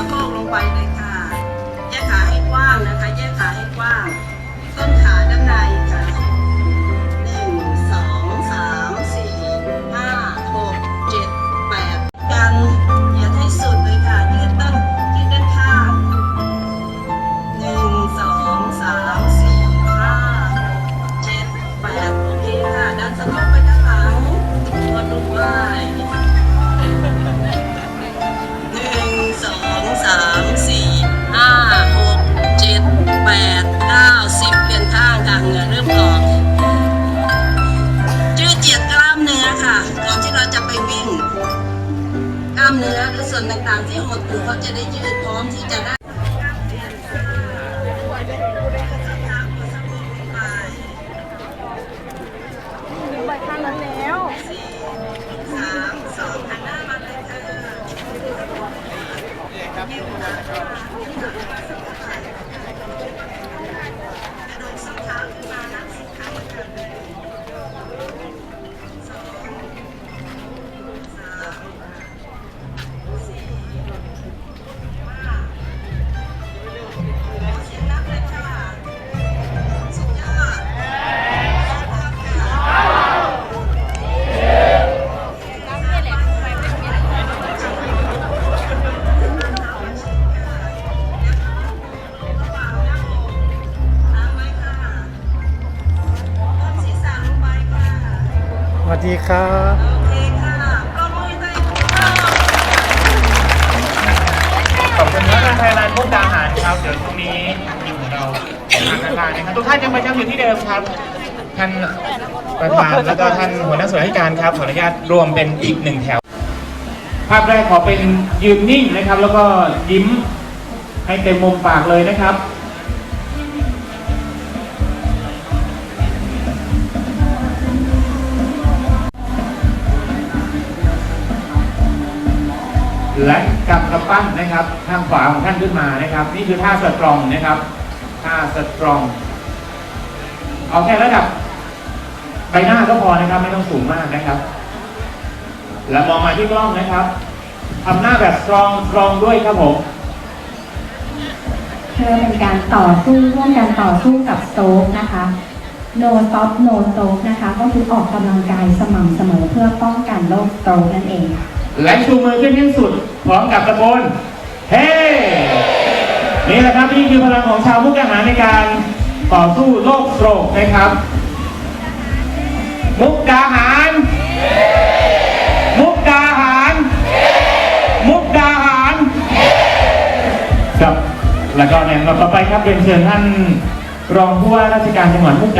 สะโพกลงไปใน ล้ามเนื้อและส่วนต่างๆที่หดตัวเขาจะได้ยืดพร้อมที่จะได้ ดีครับโอเคค่ะปรบมือให้ตัวเองค่ะขอบคุณท่านไทยรัฐมุกดาหารครับ เดี๋ยวตรงนี้ทีมของเราทางทางการนะครับ ทุกท่านยังประจำอยู่ที่เดิมครับ ท่านประธานแล้วก็ท่านหัวหน้าส่วนราชการครับ ขออนุญาตรวมเป็นอีกหนึ่งแถว ภาพแรกขอเป็นยืนนิ่งนะครับ แล้วก็ยิ้มให้เต็มมุมปากเลยนะครับ และกำกระปั้นนะครับ ทางขวาของท่านขึ้นมานะครับ นี่คือท่าสตรองนะครับ ท่าสตรอง เอาแค่ระดับใบหน้าก็พอนะครับ ไม่ต้องสูงมากนะครับ แล้วมองมาที่กล้องนะครับทำหน้าแบบสตรองสตรองด้วยครับผมเพื่อเป็นการต่อสู้ร่วมกันต่อสู้กับโตรกนะคะ no stop no stroke นะคะ ก็คือออกกำลังกายสม่ำเสมอเพื่อป้องกันโรคโตรกนั่นเองค่ะ และชูมือขึ้นที่สุด พร้อมกับตะโกนเฮ้ นี่แหละครับนี่คือพลังของชาวมุกดาหารในการต่อสู้โรคโรคนะครับ มุกดาหาร มุกดาหาร มุกดาหาร ครับ แล้วก็ในลำดับต่อไปครับเรียนเชิญท่านรองผู้ว่าราชการจังหวัดมุกดา